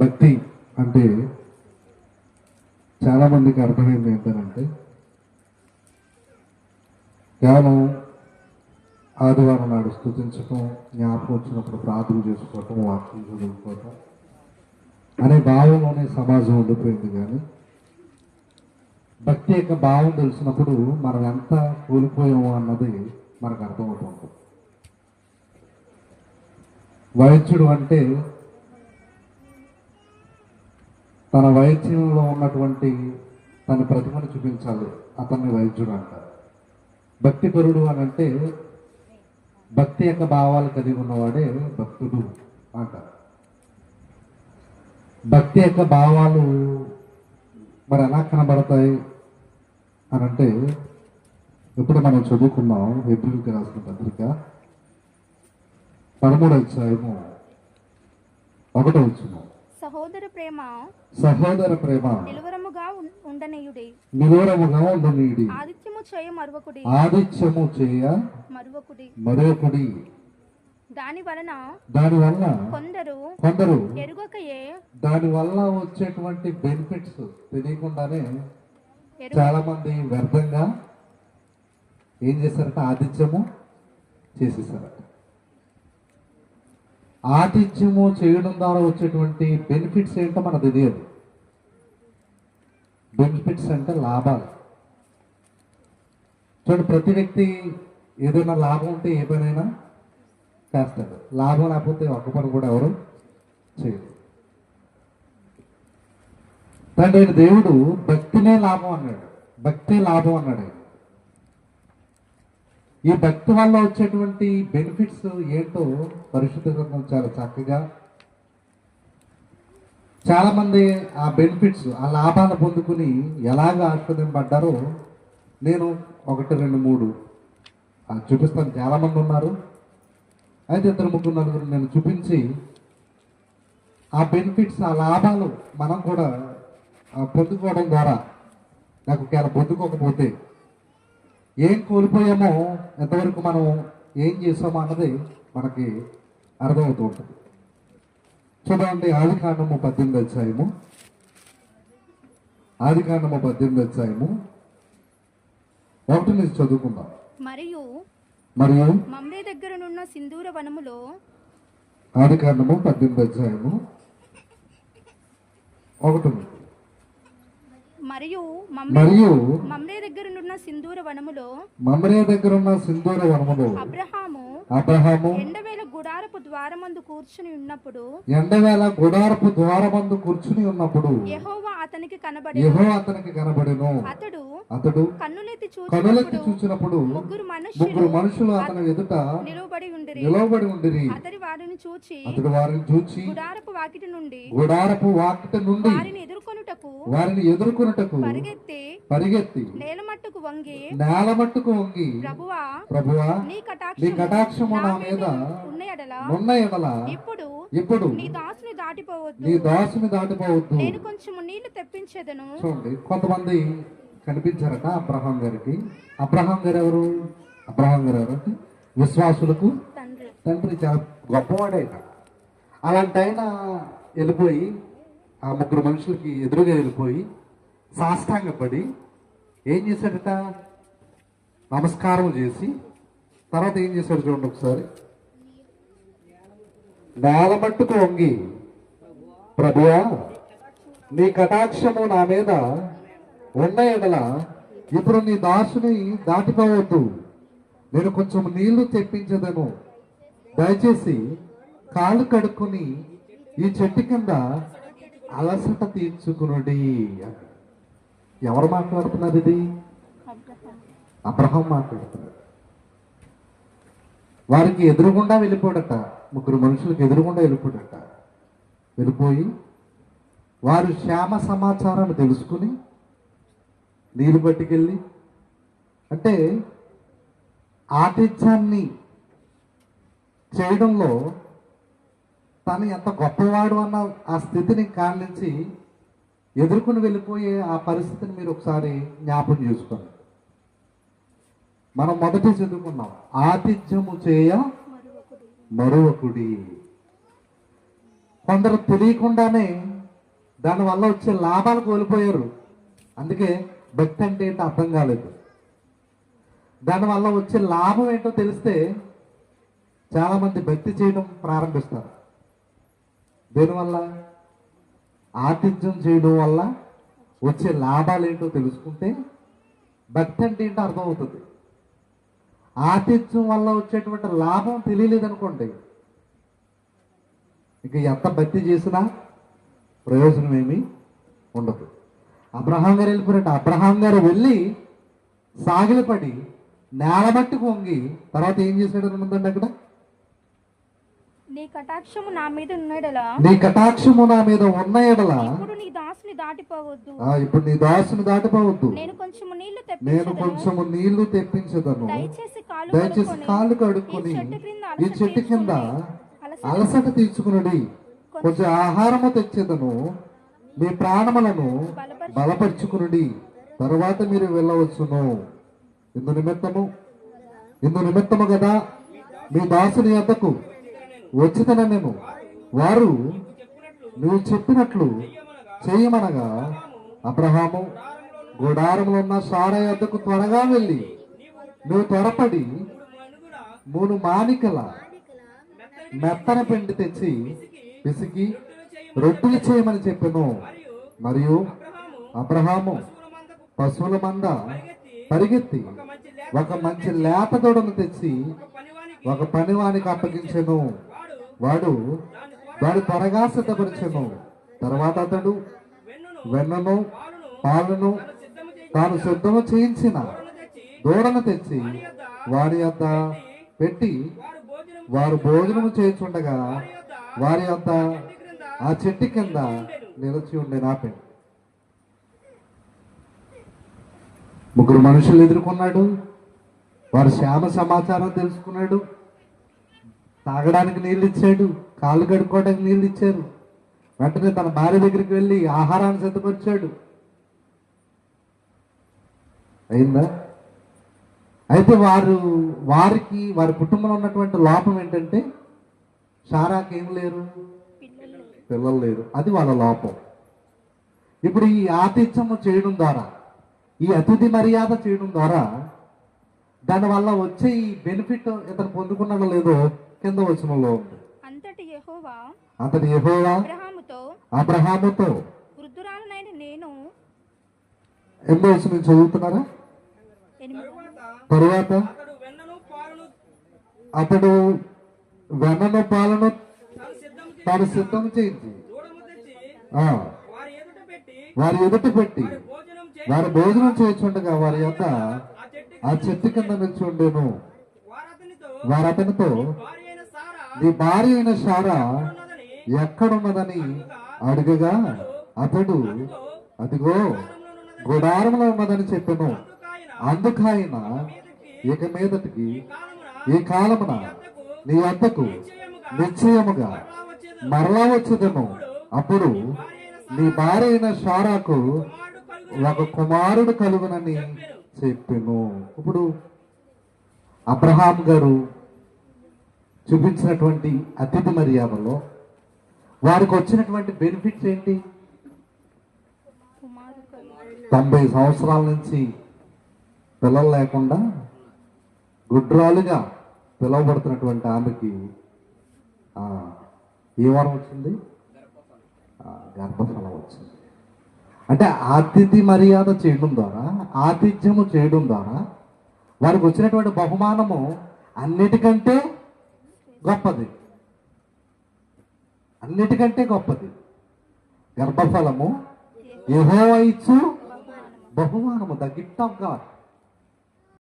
భక్తి అంటే చాలా మందికి అర్థమైంది ఏంటంటే కేవలం ఆదివారం నాడు స్థుతించటం జ్ఞాపకం వచ్చినప్పుడు ప్రార్థన చేసుకోవటం వాక్యం చదువుకోవటం అనే భావంలోనే సమాజం ఉండిపోయింది కానీ భక్తి యొక్క భావం తెలిసినప్పుడు మనం ఎంత కోల్పోయామో అన్నది మనకు అర్థమవుతుంది వైద్యుడు అంటే తన వైద్యంలో ఉన్నటువంటి తన ప్రతిభను చూపించాలి. అతన్ని వైద్యుడు అంటారు. భక్తిపరుడు అని అంటే భక్తి యొక్క భావాలు కలిగి ఉన్నవాడే భక్తుడు అంటారు. భక్తి యొక్క భావాలు మరి ఎలా కనబడతాయి అని అంటే ఇప్పుడు మనం చదువుకున్నాం ఏప్రిల్కి రాసిన పత్రిక పదమూడు అధ్యాయము ఒకటో వచ్చినాం సహోదర ప్రేమ సహోదర ప్రేమ నిలువరముగా ఉండనీయుడి. నిరూరముగా ఉండనీడి ఆదిత్యము చేయ మరువకుడి. ఆదిత్యము చేయ మరువకుడి. మరొకడి దాని వలన దాని వల్ల కొందరు కొందరు ఎరుగకయే దాని వల్ల వచ్చేటువంటి బెనిఫిట్స్ తెలియకుండానే చాలా మంది వ్యర్థంగా ఏం చేశారట ఆతిథ్యము చేసేసారట ఆతిథ్యము చేయడం ద్వారా వచ్చేటువంటి బెనిఫిట్స్ ఏంటో మనకు తెలియదు. బెనిఫిట్స్ అంటే లాభాలు. చూడండి ప్రతి వ్యక్తి ఏదైనా లాభం ఉంటే ఏ పనైనా చేస్తాడు. లాభం లేకపోతే ఒక్క పని కూడా ఎవరు చేయరు. తండ్రి దేవుడు భక్తినే లాభం అన్నాడు. భక్తే లాభం అన్నాడు ఆయన. ఈ భక్తి వల్ల వచ్చేటువంటి బెనిఫిట్స్ ఏంటో పరిశుద్ధ గ్రంథం చాలా చక్కగా చాలామంది ఆ బెనిఫిట్స్ ఆ లాభాలు పొందుకుని ఎలాగ ఆస్వాదింపడ్డారో నేను ఒకటి రెండు మూడు. చూపిస్తాను. చాలామంది ఉన్నారు. అయితే ఇద్దరు ముగ్గురు నలుగురు నేను చూపించి ఆ బెనిఫిట్స్ ఆ లాభాలు మనం కూడా పొందుకోవడం ద్వారా నాకు ఒకవేళ పొందుకోకపోతే ఏం కోల్పోయామో ఎంతవరకు మనం ఏం చేసామో అన్నది మనకి అర్థమవుతూ ఉంటుంది. చూడండి ఆది కాండము పద్దెనిమిది అధ్యాయము. ఆది కాండము పద్దెనిమిది అధ్యాయము. ఒకటి నుంచి చదువుకుందాం. మరియు మరియు మమ్రే దగ్గరనున్న సింధూర వనములో ఆది కాండము పద్దెనిమిది అధ్యాయము. ఒకటి మరియు మమ్రే మరియు మమ్రే దగ్గరనున్న సింధూర వనములో మమరే దగ్గర ఉన్న సింధూర వనములో అబ్రహాము అబ్రహాము ఎండవేల గుడారపు ద్వారమందు కూర్చుని ఉన్నప్పుడు ఎండవేళ గుడారపు ద్వారమందు కూర్చుని ఉన్నప్పుడు యెహోవా అతనికి కనబడి అతనికి కనబడెను. అతడు అతడు కన్నులెత్తి చూచినప్పుడు చూసినప్పుడు ముగ్గురు ముగ్గురు మనుషులు అతని ఎదుట నిలువబడి ఉండిరి. నిలవబడి ఉండిరి. అతడి వారిని చూచి అతడు వారిని చూచి గుడారపు వాకిటి నుండి గుడారపు వాకిట నుండి వారిని ఎదుర్కొనుటకు వారిని ఎదుర్కొనుటకు పరిగెత్తి పరిగెత్తి నేల మట్టుకు వంగి నేల మట్టుకు వంగి ప్రభువా ప్రభువా నీ నీ కటాక్షము నా మీద ఉన్న ఎడల ఉన్న ఎడల ఇప్పుడు ఇప్పుడు నీ దాసుని దాటిపోవద్దు. నీ దాసుని దాటిపోవద్దు. నేను కొంచెము నీళ్ళు తెప్పించేదను. చూడండి కొంతమంది కనిపించారట అబ్రహాం గారికి. అబ్రహాం గారు ఎవరు అబ్రహాం గారు ఎవరు అంటే విశ్వాసులకు? తండ్రి. చాలా గొప్పవాడైన అలాంటి ఆయన వెళ్ళిపోయి ఆ ముగ్గురు మనుషులకి ఎదురుగా వెళ్ళిపోయి సాష్టాంగపడి ఏం చేశాడట నమస్కారం చేసి తర్వాత ఏం చేశాడు చూడండి ఒకసారి. నేల మట్టుకు వంగి ప్రభువా నీ కటాక్షము నా మీద ఉన్న ఎడల ఇప్పుడు నీ దాసుని దాటిపోవద్దు. నేను కొంచెం నీళ్ళు తెప్పించదను. దయచేసి కాళ్ళు కడుక్కొని ఈ చెట్టు కింద అలసట తీర్చుకునుడి. ఎవరు మాట్లాడుతున్నారు ఇది? అబ్రహం మాట్లాడుతున్నాడు వారికి ఎదురుగుండా వెళ్ళిపోడట. ముగ్గురు మనుషులకు ఎదురుగుండా వెళ్ళిపోడట. వెళ్ళిపోయి వారు శ్యామ సమాచారాన్ని తెలుసుకుని నీళ్ళు పట్టుకెళ్ళి. అంటే ఆతిథ్యాన్ని చేయడంలో తను ఎంత గొప్పవాడు అన్న ఆ స్థితిని కానించి ఎదుర్కొని వెళ్ళిపోయే ఆ పరిస్థితిని మీరు ఒకసారి జ్ఞాపకం చేసుకోండి. మనం మొదట చదువుకున్నాం ఆతిథ్యము చేయ మరొకడు మరొకడి కొందరు తెలియకుండానే దానివల్ల వచ్చే లాభాలు కోల్పోయారు. అందుకే భక్తి అంటే ఏంటో అర్థం కాలేదు. దానివల్ల వచ్చే లాభం ఏంటో తెలిస్తే చాలామంది భక్తి చేయడం ప్రారంభిస్తారు. దేనివల్ల? ఆతిథ్యం చేయడం వల్ల వచ్చే లాభాలు ఏంటో తెలుసుకుంటే భక్తి అంటే ఏంటో అర్థమవుతుంది. ఆతిథ్యం వల్ల వచ్చేటువంటి లాభం తెలియలేదనుకోండి ఇక ఎంత భక్తి చేసినా ప్రయోజనం ఏమీ ఉండదు. అబ్రహాం గారు వెళ్ళిపోయారంటే అబ్రహాం గారు వెళ్ళి సాగిలపడి నేలబట్టి వంగి తర్వాత ఏం చేశాడు ఉందండి అక్కడ? నీ కటాక్షము నా మీద ఉన్నాడలా నీ కటాక్షము నా మీద ఉన్న ఎడల? ఇప్పుడు నీ దాసుని దాటిపోవద్దు. ఆ, ఇప్పుడు నీ దాసుని దాటిపోవద్దు. నేను కొంచెము నీళ్ళు నేను తెప్పించదను. కొంచెము నీళ్ళు తెప్పించదను. దయచేసి కాలు దయచేసి కడుక్కొని కాళ్ళు కడుక్కొని ఈ చెట్టు కింద అలసట అలసట తీర్చుకునుడి. కొంచెం ఆహారము తెచ్చేదను. మీ ప్రాణములను బలపరుచుకునుడి. తరువాత మీరు వెళ్ళవచ్చును. ఇందు నిమిత్తము ఇందు నిమిత్తము కదా మీ దాసుని యొద్దకు వచ్చితన నేను వారు నువ్వు చెప్పినట్లు చేయమనగా అబ్రహాము గుడారంలో ఉన్న సారా యొద్దకు త్వరగా వెళ్ళి నువ్వు త్వరపడి మూడు మానికల మెత్తన పిండి తెచ్చి పిసికి రొట్టెలు చేయమని చెప్పాను. మరియు అబ్రహాము పశువుల మంద పరిగెత్తి ఒక మంచి లేత దూడను తెచ్చి ఒక పనివానికి అప్పగించెను. వాడు వాడు త్వరగా సిద్ధపరిచెను తర్వాత అతడు వెన్నను పాలను తాను సిద్ధము చేయించిన దూడను తెచ్చి వారి యొద్ద పెట్టి వారు భోజనము చేయించుండగా వారి యొద్ద ఆ చెట్టు కింద నిలిచి ఉండే నాపే ముగ్గురు మనుషులు ఎదుర్కొన్నాడు వారి శ్యామ సమాచారం తెలుసుకున్నాడు తాగడానికి నీళ్ళు ఇచ్చాడు కాళ్ళు కడుక్కోవడానికి నీళ్ళు ఇచ్చారు. వెంటనే తన భార్య దగ్గరికి వెళ్ళి ఆహారాన్ని సిద్ధపరిచాడు. అయిందా? అయితే వారు వారికి వారి కుటుంబంలో ఉన్నటువంటి లోపం ఏంటంటే షారాకి ఏం లేరు. పిల్లలు లేరు. అది వాళ్ళ లోపం. ఇప్పుడు ఈ ఆతిథ్యము చేయడం ద్వారా ఈ అతిథి మర్యాద చేయడం ద్వారా దానివల్ల వచ్చే ఈ బెనిఫిట్ ఇతను పొందుకున్నాడో లేదో కింద వచనంలో ఉంది. అంతటి యెహోవా అబ్రహాముతో అబ్రహాముతో వృద్ధురాలనైన నేను ఎన్నో వచనం చదువుతున్నారా? తరువాత అతడు వెన్నను పాలను అతడు వెన్నను పాలను తాను సిద్ధం చేయించి. ఆ, వారి ఎదుట పెట్టి వారి భోజనం వారి చేయించుండగా వారి యొక్క ఆ చెట్టు కింద నిలిచి ఉండేను వారతనితో వారు అతనితో భార్య అయిన సారా నీ భార్య అయిన షారా ఎక్కడున్నదని అడుగగా అతడు అదిగో గుడారంలో ఉన్నదని చెప్పాను. అందుకాయన ఇక మీదటికి ఈ కాలమున నీ అద్దకు నిశ్చయముగా మరలా వచ్చేదను అప్పుడు నీ భార్య అయిన షారాకు ఒక కుమారుడు కలుగునని చెప్పాను. ఇప్పుడు అబ్రహాం గారు చూపించినటువంటి అతిథి మర్యాదలో వారికి వచ్చినటువంటి బెనిఫిట్స్ ఏంటి? తొంభై సంవత్సరాల నుంచి పిల్లలు లేకుండా గుడ్రాలుగా పిలువబడుతున్నటువంటి ఆమెకి ఆ, ఏ వరం వచ్చింది గర్భఫలం వచ్చింది అంటే ఆతిథి మర్యాద చేయడం ద్వారా ఆతిథ్యము చేయడం ద్వారా వారికి వచ్చినటువంటి బహుమానము అన్నిటికంటే గొప్పది. అన్నిటికంటే గొప్పది. గర్భఫలము యెహోవా ఇచ్చు బహుమానము ద గిఫ్ట్ ఆఫ్ గాడ్